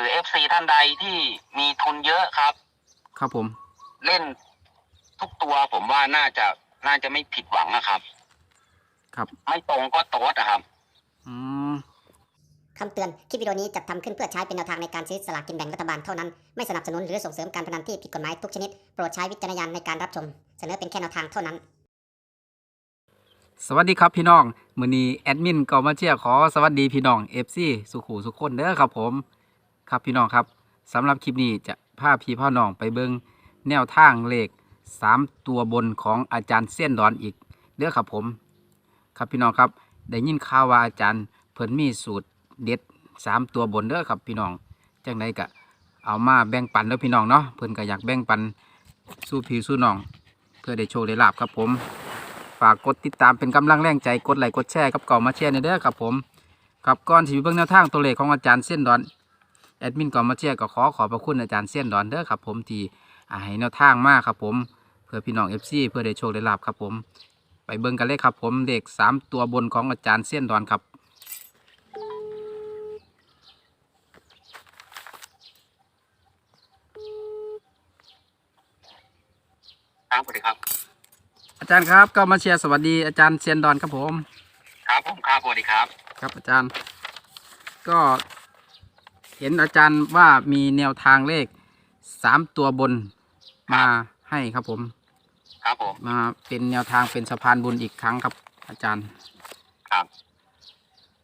รือเอฟซีท่านใดที่มีทุนเยอะครับ ครับผม เล่นทุกตัวผมว่าน่าจะน่าจะไม่ผิดหวังนะครับ ครับ ไม่ตรงก็โต๊ดอะครับ อืมคำเตือน คลิปวิดีโอนี้จัดทำขึ้นเพื่อใช้เป็นแนวทางในการซื้อสลากกินแบ่งรัฐบาลเท่านั้น ไม่สนับสนุนหรือส่งเสริมการพนันที่ผิดกฎหมายทุกชนิด โปรดใช้วิจารณญาณในการรับชม เสนอเป็นแค่แนวทางเท่านั้น สวัสดีครับพี่น้อง มือนี้แอดมินก็มาเชียร์ขอสวัสดีพี่น้อง FC สุขูสุขคนเด้อครับผม ครับพี่น้องครับสำหรับคลิปนี้จะพาพี่พ่อน้องไปเบิ้งแนวทางเลข 3 ตัวบนของอาจารย์เส้นดอนอีกเด้อครับผม ครับพี่น้องครับได้ยินข่าวว่าอาจารย์เพิ่นมีสูตรเด็ด 3 ตัวบนเด้อครับพี่น้องจังไดก็เอามาแบ่งปันเด้อพี่น้องเนาะเพิ่นก็อยากแบ่งปันสู้พี่สู้น้อง เพื่อได้โชคได้ลาบครับผม ฝากกดติดตามเป็นกำลังแรงใจกดไลค์กดแชร์กับเก่ามาแชร์ในเด้อครับผมครับก่อนที่จะเบิ่งแนวทางตัวเลขของอาจารย์เส้นดอน แอดมินก่อนมาแชร์ก็ขอขอบพระคุณอาจารย์เส้นดอนเด้อครับผมที่อ่าให้แนวทางมากครับผมเพื่อพี่น้อง FC เพื่อได้โชคได้ลาบครับผมไปเบิ่งกันเลยครับผมเด็กสามตัวบนของอาจารย์เส้นดอนครับครับสวัสดีครับ อาจารย์ครับก็มาแชร์สวัสดีอาจารย์เส้นดอนครับผม ครับผมครับสวัสดีครับ ครับอาจารย์ ก็ เห็นอาจารย์ว่ามีแนวทางเลขสามตัวบนมาให้ครับผม ครับผม มาเป็นแนวทางเป็นสะพานบุญอีกครั้งครับ อาจารย์ ครับ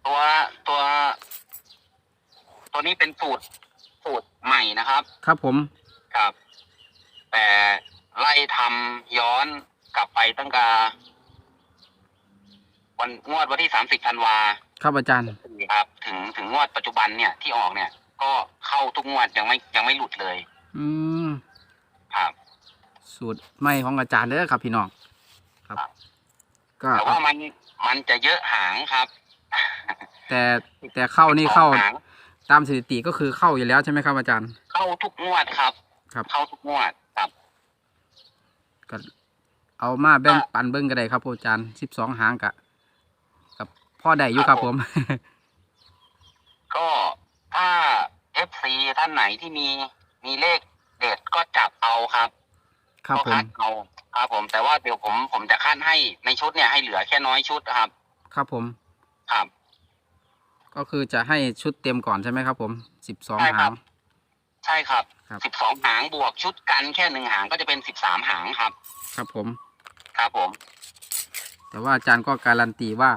ตัวตัว ตัวนี้เป็นสูตรสูตรใหม่นะครับ ครับผม ครับ แต่ไล่ทำย้อนกลับไปตั้งแต่วันงวดวันที่สามสิบธันวาครับอาจารย์ ครับ ถึงถึงงวดปัจจุบันเนี่ยที่ออกเนี่ย ก็เข้าทุกงวดยังไม่ยังไม่หลุดเลย อืมครับ สูตรใหม่ของอาจารย์เด้อครับพี่น้องครับ ครับ ก็แต่ว่ามันมันจะเยอะหางครับแต่แต่เข้านี่เข้า สองหางตามสถิติก็คือเข้าอยู่แล้วใช่ไหมครับอาจารย์ เข้าทุกงวดครับ ครับ เข้าทุกงวดครับ ก็เอามาแบ่งปันเบิ้งก็ได้ครับอาจารย์สิบสองหางกะกับพ่อได้อยู่ครับผม ก็ถ้าเอฟซี ท่านไหนที่มีมีเลขเด็ดก็จับเอาครับครับก็ผมคัดเอาครับผมแต่ว่าเดี๋ยวผมผมจะขั้นให้ในชุดเนี่ยให้เหลือแค่น้อยชุดครับ ครับผม ครับ ก็คือจะให้ชุดเต็มก่อนใช่ไหมครับผมสิบสองใช่คหารับง ใช่ครับครับ สิบสองหางบวกชุดกันแค่หนึ่งหางก็จะเป็นสิบสามหางครับ ครับผม ครับผม แต่ว่าอาจารย์ก็การันตีว่า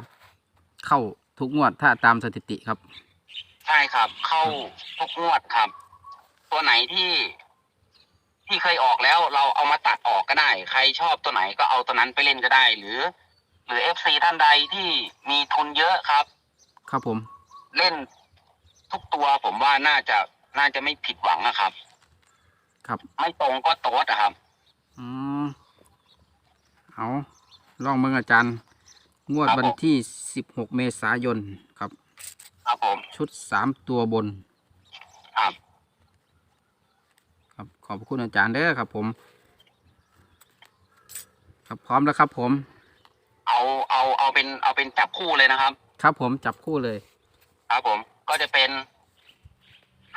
เข้าทุกงวดถ้าตามสถิติครับ ใช่ครับ เข้าทุกงวดครับ ตัวไหนที่ที่เคยออกแล้วเราเอามาตัดออกก็ได้ ใครชอบตัวไหนก็เอาตัวนั้นไปเล่นก็ได้ หรือ หรือเอฟซีท่านใดที่มีทุนเยอะครับ ครับผม เล่นทุกตัวผมว่าน่าจะน่าจะไม่ผิดหวังนะครับ ครับ ไม่ตรงก็โต๊ดอะครับ อืมเอาลองเมืองอาจารย์ งวดครับวันผม ที่สิบหกเมษายนครับครับผม ชุดสามตัวบน ครับครับขอบพระคุณอาจารย์เด้อครับ ผม ครับพร้อมแล้วครับ ผม เอาเอาเอาเป็นเอาเป็นจับคู่เลยนะครับ ครับผมจับคู่เลย ครับผมก็จะเป็น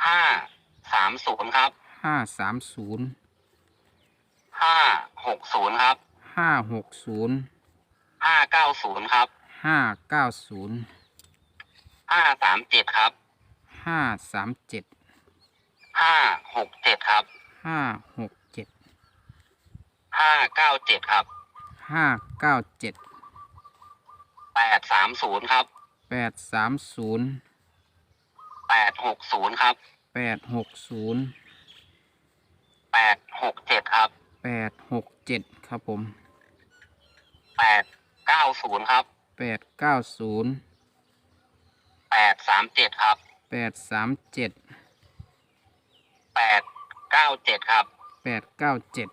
ห้าสามศูนย์ครับห้าสามศูนย์ห้าหกศูนย์ครับห้าหกศูนย์ห้าเก้าศูนย์ครับห้าเก้าศูนย์ ห้าสามเจ็ดครับห้าสามเจ็ดห้าหกเจ็ดครับห้าหกเจ็ดห้าเก้าเจ็ดครับห้าเก้าเจ็ดแปดสามศูนย์ครับแปดสามศูนย์แปดหกศูนย์ครับแปดหกศูนย์แปดหกเจ็ดครับแปดหกเจ็ดครับผมแปดเก้าศูนย์ครับแปดเก้าศูนย์ แปดสามเจ็ดครับแปดสามเจ็ดแปดเก้าเจ็ดครับแปดเก้าเจ็ด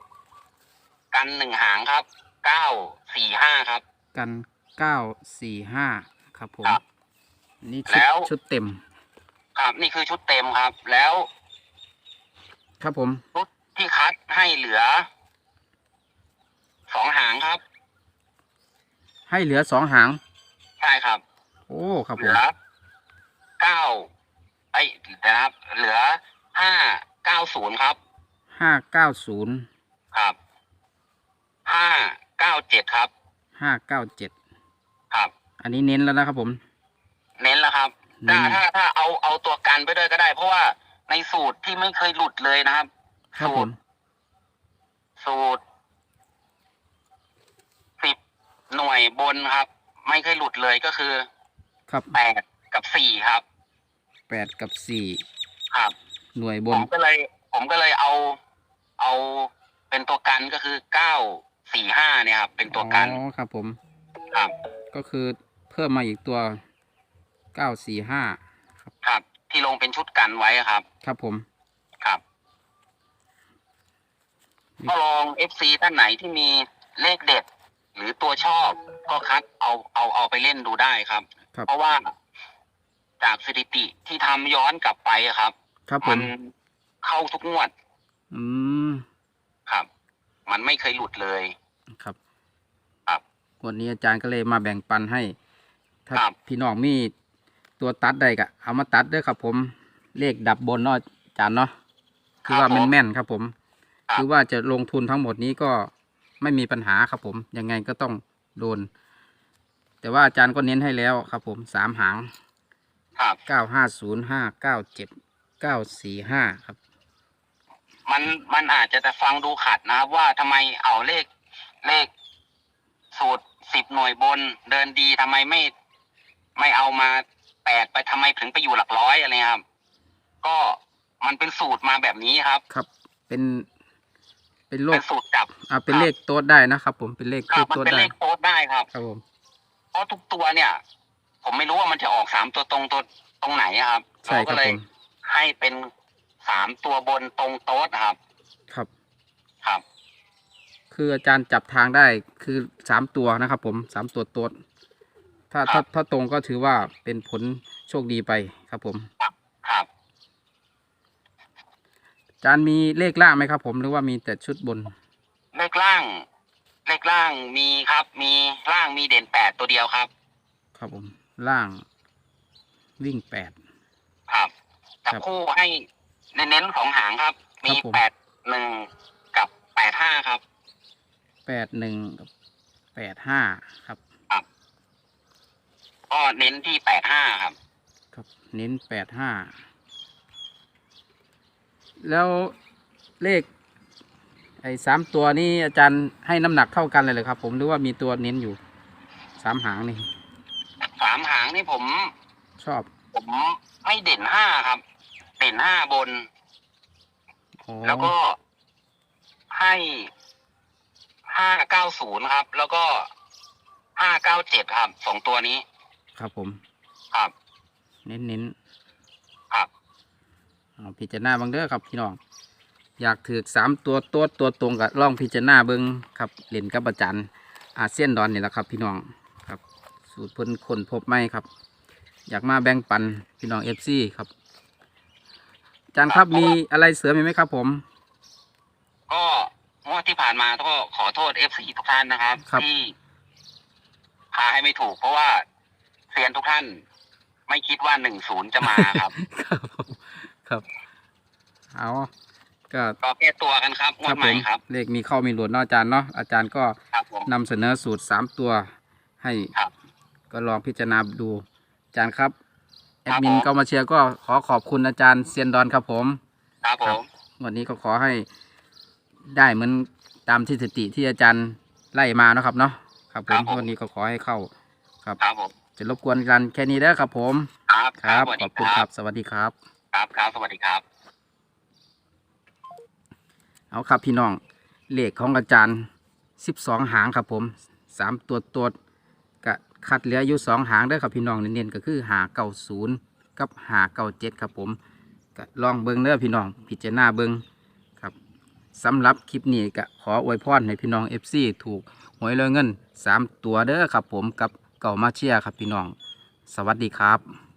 กันหนึ่งหางครับเก้าสี่ห้าครับ กันเก้าสี่ห้าครับผมครับ นี่ชุแล้ดวชุดเต็มครับนี่คือชุดเต็มครับ แล้วครับผมชุดที่คัดให้เหลือสองหางครับให้เหลือสองหางใช่ครับ โอ้ครับเหผลืมอ เก้าไอ้ยนะครับ เหลือห้าเก้าศูนย์ครับห้าเก้าศูนย์ครับห้าเก้าเจ็ดครับห้าเก้าเจ็ดครับ อันนี้เน้นแล้วนะครับผม เน้นแล้วครับเน้ถ้านถ้าถ้าเอาเอาตัวกันไปด้วยก็ได้ เพราะว่าในสูตรที่ไม่เคยหลุดเลยนะครับ ครับสูผตมรสูตรสิบหน่วยบนครับ ไม่เคยหลุดเลยก็คือ ครับแปดกับสี่ครับ แปดกับสี่ครับหน่วยบผนมก็เลย ผมก็เลยเอา เอาเป็นตัวกันก็คือเก้าสี่ห้าเนี่ยครับ เป็นตัวกันอ๋อครับผม ครับ ก็คือเพิ่มมาอีกตัวเก้าสี่ห้าครับครับที่ลงเป็นชุดกันไว้ครับ ครับผม ครับก็ลองเอฟซีท่านไหนที่มีเลขเด็ด หรือตัวชอบก็คัดเอาเอาเอาไปเล่นดูได้ครับ ครับ เพราะว่า จากสถิติที่ทำย้อนกลับไปอะครับครับผมัมนเข้าทุกงวดอืม ครับ มันไม่เคยหลุดเลย ครับครับ วันนี้อาจารย์ก็เลยมาแบ่งปันให้ ถ้าครับ พี่น้องมีตัวตัดได้ก็เอามาตัดเด้วยครับ ผม เลขดับบนเนาะอาจารย์เนาะ คือว่าครับผมแม่นๆครับผม ครับ คือว่าจะลงทุนทั้งหมดนี้ก็ไม่มีปัญหาครับผม ยังไงก็ต้องโดน แต่ว่าอาจารย์ก็เน้นให้แล้วครับผมสามหาง ครับ เก้าห้าศูนย์ห้าเก้าเจ็ดเก้าสี่ห้าครับ มันมันอาจจะแต่ฟังดูขัดนะครับว่าทำไมเอาเลขเลขสูตรสิบหน่วยบนเดินดีทำไมไม่ ไม่เอามาแปดไปทำไมถึงไปอยู่หลักร้อยอะไรครับ ก็มันเป็นสูตรมาแบบนี้ครับ ครับ เป็น เป็นโลเป็กนสูตรจับอ่าเป็นเลขโต๊ดได้นะครับ ผมเป็นเลขครัที่บมันโต๊ดเป็นได้เลขโค้ดได้ครับ ครับผม เพราะทุกตัวเนี่ย ผมไม่รู้ว่ามันจะออกสามตัวตรงตัวตรงไหนอะครับใช่เราครัก็บเลย ผมให้เป็นสามตัวบนตรงโต๊ดครับ ครับ ครับ คืออาจารย์จับทางได้คือสามตัวนะครับ ผมสามตัวโต๊ดถ้าครัถ้าบ ถ้าตรงก็ถือว่าเป็นผลโชคดีไปครับผม ครับ อาจารย์มีเลขล่างไหมครับ ผมหรือว่ามีแต่ชุดบนเลขล่าง เลขล่างมีครับ มีล่างมีเด่นแปดตัวเดียวครับ ครับผม ล่าง วิ่งแปด ครับจับครับคู่ให้เน้นๆสองหางครับ มีครับผม แปดหนึ่งกับแปดห้าครับ แปดหนึ่งกับแปดห้าครับ ก็เน้นที่แปดห้าครับ ครับ เน้นแปดห้าแล้วเลข ไอ้สามตัวนี้อาจารย์ให้น้ำหนักเท่ากันเลยเลยครับ ผมหรือว่ามีตัวเน้นอยู่สามหางนี่ สามหางนี่ผม ชอบผมให้เด่นห้าครับ เด่นห้าบน อ๋อแล้วก็ให้ห้าเก้าศูนย์ครับ แล้วก็ห้าเก้าเจ็ดครับสองตัวนี้ครับผม ครับ เน้นเน้นครับ เอาพิจารณาเบางเด้อครับพี่น้อง อยากถือสามตัวตัวตัวตรงกับล่องพิจารณาเบิงครับเล่นกับอาจารย์อาเซียนดอนนี่แหละครับพี่น้องครับ สูตรเพิ่นคนพบไหมครับ อยากมาแบ่งปันพี่น้องเอฟซีครับอาจารย์ครับมีอะไรเสริมอีกไหมครับ ผม ก็งวดที่ผ่านมาก็ขอโทษเอฟซีทุกท่านนะครับครับ ที่พาให้ไม่ถูก เพราะว่าเซียนทุกท่าน ไม่คิดว่าหนึ่งศูนย์จะมาครับ ครับผมครับเอาก็ก็แก้ตัวกันครับงควรัดบใหผม่มครับ เลขมีเข้ามีหลุดเนาะอาจารย์เนาะอาจารย์ก็ ครับผม นำเสนอสูตรสามตัวให้ครับ ก็ลองพิจารณาดูอาจารย์ครับแอครัดบมินผมก็มาเชียร์ก็ขอขอบคุณอาจารย์เซียนดอนครับผมครับผมวันนี้ก็ขอให้ได้เหมือนตามที่สถิติที่อาจารย์ไล่มาเนาะครับเนาะครับผมวันนี้ก็ขอให้เข้าครับครับผมจะรบกวนกันแค่นี้แล้วครับผมครับครับสวัสขดีอบคุณครับสวัสดีครับ ครับครับสวัสดีครับ เอาครับพี่น้องเลขของอาจารย์สิบสองหางครับผมสามตัวตัวกะ คัดเหลืออยู่สองหางได้ครับพี่น้องเน้นๆก็คือหาเก้าศูนย์กับหาเก้าเจ็ดครับผมลองเบิ้งเด้อพี่น้องพิจารณาเบิ้งครับสำหรับคลิปนี้ก็ขออวยพรให้พี่น้องเอฟซีถูกหวยเลยเงินสามตัวเด้อครับผมกับเก่ามาเชียครับพี่น้อง สวัสดีครับ